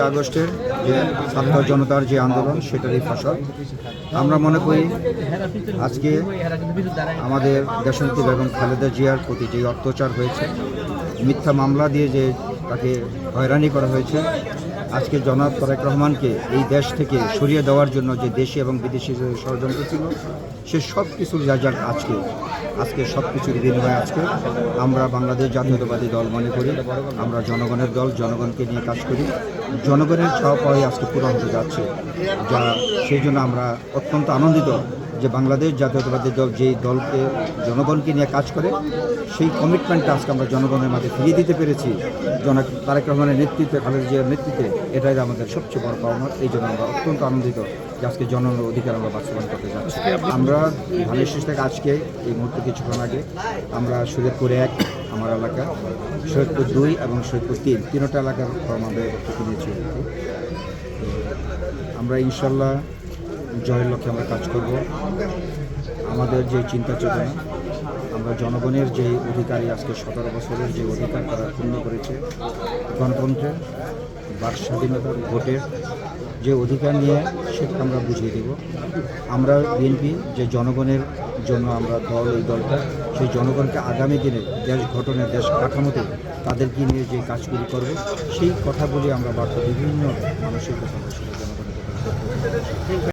আগস্টের যে সাধারণ জনতার যে আন্দোলন, সেটারই ফসল। আমরা মনে করি আজকে আমাদের দেশনেত্রী বেগম খালেদা জিয়ার প্রতি যে অত্যাচার হয়েছে। মিথ্যা মামলা দিয়ে যে তাকে হয়রানি করা হয়েছে আজকে জনাব তারেক রহমানকে এই দেশ থেকে সরিয়ে দেওয়ার জন্য যে দেশে এবং বিদেশি যে ষড়যন্ত্র ছিল, সে সব কিছুর রেজাল্ট আজকে আজকে সব কিছুর বিনিময়ে আজকে আমরা বাংলাদেশ জাতীয়তাবাদী দল মনে করি, আমরা জনগণের দল, জনগণকে নিয়ে কাজ করি। জনগণের পাওয়াই আজকে পূরণ হতে যাচ্ছে, যা সেই জন্য আমরা অত্যন্ত আনন্দিত যে বাংলাদেশ জাতীয়তাবাদী দল যেই দলকে জনগণকে নিয়ে কাজ করে সেই কমিটমেন্টটা আজকে আমরা জনগণের মাঝে ফিরিয়ে দিতে পেরেছি। জন তারেক রহমানের নেতৃত্বে খালেদা জিয়ার নেতৃত্বে এটাই আমাদের সবচেয়ে বড় পাওনা। এই জন্য আমরা অত্যন্ত আনন্দিত যে আজকে জনগণের অধিকার আমরা বাস্তবায়ন করতে যাচ্ছি। আমরা ধানের শীষ থেকে আজকে এই মুহূর্তে কিছুক্ষণ আগে আমরা শরীয়তপুর এক আমার এলাকা শরীয়তপুর দুই এবং শরীয়তপুর তিন তিনটা এলাকার কি। তো আমরা ইনশাল্লাহ জয়ের লক্ষ্যে আমরা কাজ করব আমাদের যে চিন্তা চেতনা, আমরা জনগণের যে অধিকারী আজকে সতেরো বছরের যে অধিকার তারা পূর্ণ করেছে, গণতন্ত্রের বাক স্বাধীনতার ভোটের যে অধিকার নিয়ে সেটা আমরা বুঝিয়ে দেব আমরা বিএনপি যে জনগণের জন্য আমরা দল, এই দলটা, সেই জনগণকে আগামী দিনে দেশ গঠনে, দেশ কাঠামোতে তাদেরকে নিয়ে যে কাজগুলি করবে, সেই কথাগুলি আমরা বার্তা বিভিন্ন মানুষের কথা জনগণের কথা।